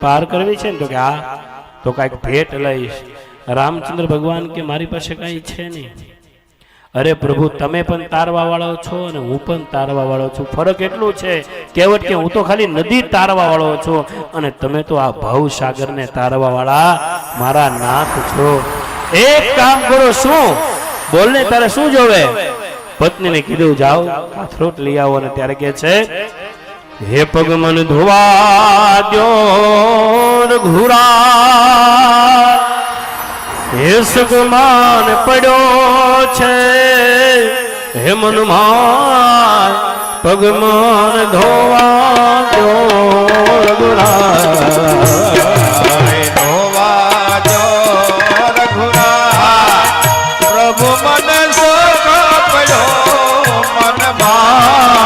પાર કરવી છે ને તો કે આ, તો કાંઈક ભેટ લઈશ. રામચંદ્ર ભગવાન કે મારી પાસે કાંઈ છે નહીં. અરે પ્રભુ, તમે પણ તારવા વાળો છો અને હું પણ તારવા વાળો છું. ફરક એટલું છે, કહેવત કે હું તો ખાલી નદી તારવા વાળો છું. અને તમે તો આ ભવસાગરને તારવા વાળા મારા નાથ છો. એક કામ કરો, શું? બોલને તારે શું જોવે? પત્નીને કીધું, જાઓ કાથરોટ લઈ આવો. અને ત્યારે કે છે હે પગ મન ધોવા દો ઘુરા હે સગમાન પડ્યો છે, હે મન માર પગ મન ધોવા દો ઘુરા પ્રભુ મન સોગા મન માર